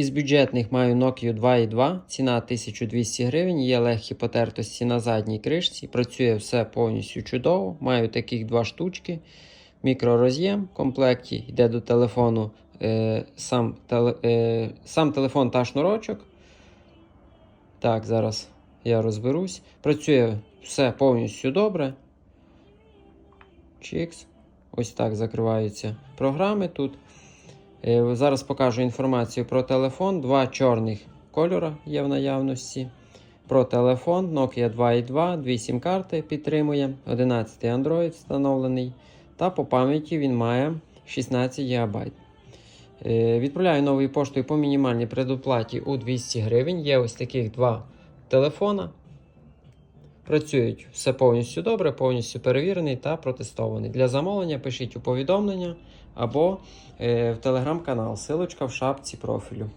Із бюджетних маю Nokia 2.2, ціна 1200 гривень, є легкі потертості на задній кришці, працює все повністю чудово. Маю таких два штучки. Мікророз'єм в комплекті йде до телефону е, сам, теле, е, сам телефон та шнурочок. Так, зараз я розберусь. Працює все повністю добре. Чікс. Ось так закриваються програми тут. Е, Зараз покажу інформацію про телефон. Два чорних кольора є в наявності. Про телефон Nokia 2.2, дві сім-карти підтримує, 11 Android встановлений. Та по пам'яті він має 16 ГБ. Е, Відправляю новою поштою по мінімальній предоплаті у 200 гривень. Є ось таких два телефона. Працюють все повністю добре, повністю перевірений та протестований. Для замовлення пишіть у повідомлення або е, в телеграм-канал. Силочка в шапці профілю.